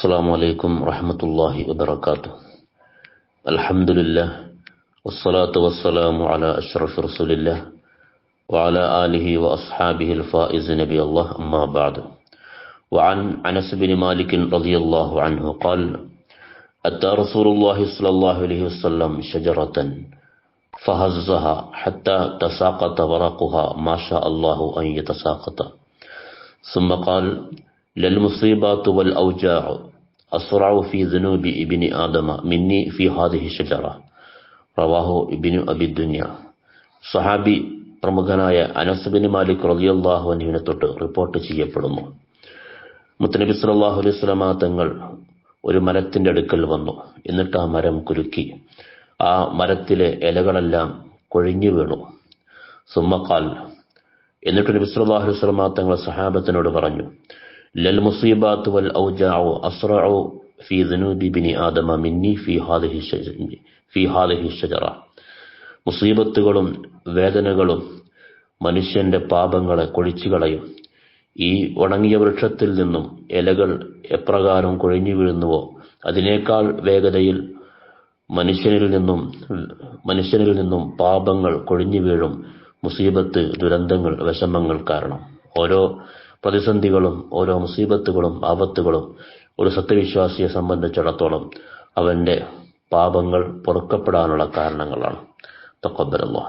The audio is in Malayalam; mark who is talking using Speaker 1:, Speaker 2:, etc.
Speaker 1: السلام عليكم ورحمة الله وبركاته. الحمد لله والصلاة والسلام على أشرف رسول الله وعلى آله وأصحابه الفائز نبي الله أما بعد. وعن أنس بن مالك رضي الله عنه قال أتى رسول الله صلى الله عليه وسلم شجرة فهزها حتى تساقط ورقها ما شاء الله أن يتساقط. ثم قال ലൽമുസീബാത്തു വൽ ഔജാഉ അസ്റാഉ ഫി ദുനൂബി ഇബിനി ആദമ മിന്നി ഫി ഹാദിഹി ഷജറ റവാഹു ഇബിനു അബിദുന്യ സഹാബി പ്രമുഖനായ അനസബിൻ മാലിക് റലിയല്ലാഹു അൻഹുവിനെ തൊട്ട് റിപ്പോർട്ട് ചെയ്യപ്പെടുന്നു. മുത്തനബി സല്ലാഹു അലൈഹി സ്വലാമ തങ്ങൾ ഒരു മരത്തിന്റെ അടുക്കൽ വന്നു. എന്നിട്ട് ആ മരം കുരുക്കി. ആ മരത്തിലെ ഇലകളെല്ലാം കൊഴിഞ്ഞു വീണു. സുമ്മക്കാൽ എന്നിട്ട് നബി സല്ലാഹു അലൈഹി സ്വലാമ തങ്ങൾ സഹാബത്തിനോട് പറഞ്ഞു മുസീബത്തുകളും വേദനകളും മനുഷ്യന്റെ പാപങ്ങളെ കൊഴിച്ചു കളയും. ഈ ഉണങ്ങിയ വൃക്ഷത്തിൽ നിന്നും ഇലകൾ എപ്രകാരം കൊഴിഞ്ഞു വീഴുന്നുവോ? അതിനേക്കാൾ വേഗതയിൽ മനുഷ്യനിൽ നിന്നും മനുഷ്യനിൽ നിന്നും പാപങ്ങൾ കൊഴിഞ്ഞു വീഴും. മുസീബത്ത് ദുരന്തങ്ങൾ വിഷമങ്ങൾ കാരണം. ഓരോ പ്രതിസന്ധികളും ഓരോ മുസീബത്തുകളും ആപത്തുകളും ഒരു സത്യവിശ്വാസിയെ സംബന്ധിച്ചിടത്തോളം അവന്റെ പാപങ്ങൾ പൊറുക്കപ്പെടാനുള്ള കാരണങ്ങളാണ്. തക്കബരല്ലോ